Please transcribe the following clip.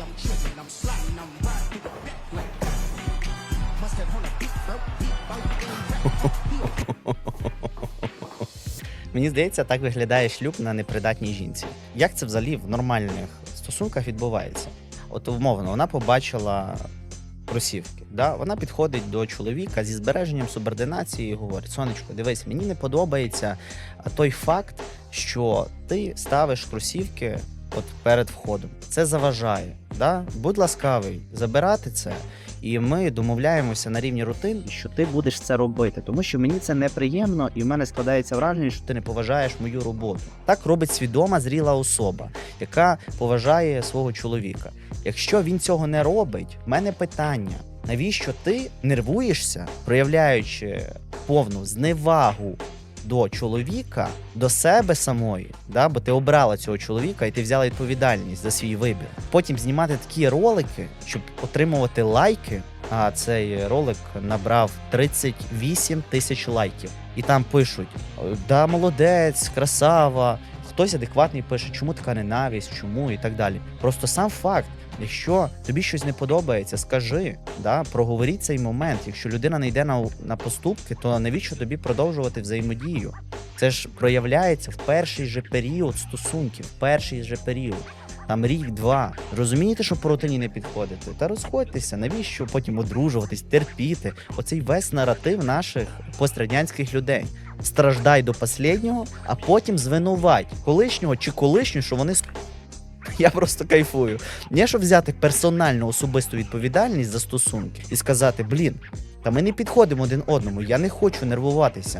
I'm tripping, I'm sliding, I'm riding through the back like Must have on a rope, big boat, Мені здається, так виглядає шлюб на непридатній жінці. Як це взагалі в нормальних стосунках відбувається? От умовно, вона побачила кросівки. Да? Вона підходить до чоловіка зі збереженням субординації і говорить: Сонечко, дивись, мені не подобається той факт, що ти ставиш кросівки от перед входом. Це заважає. Да? Будь ласкавий, забирати це. І ми домовляємося на рівні рутин, що ти будеш це робити, тому що мені це неприємно, і в мене складається враження, що ти не поважаєш мою роботу. Так робить свідома зріла особа, яка поважає свого чоловіка. Якщо він цього не робить, в мене питання: навіщо ти нервуєшся, проявляючи повну зневагу до чоловіка, до себе самої, да? бо ти обрала цього чоловіка і ти взяла відповідальність за свій вибір. Потім знімати такі ролики, щоб отримувати лайки. А цей ролик набрав 38 тисяч лайків. І там пишуть: да, молодець, красава. Хтось адекватний пише, чому така ненависть, чому і так далі. Просто сам факт, якщо тобі щось не подобається, скажи, да, проговоріть цей момент. Якщо людина не йде на, на поступки, то навіщо тобі продовжувати взаємодію? Це ж проявляється в перший же період стосунків, в перший же період. Там рік-два. Розумієте, що по рутині не підходите? Та розходьтеся, навіщо потім одружуватись, терпіти? Оцей весь наратив наших пострадянських людей. Страждай до останнього, а потім звинувать колишнього чи колишню, що вони я просто кайфую. Не щоб взяти персональну особисту відповідальність за стосунки і сказати: блін, та ми не підходимо один одному, я не хочу нервуватися.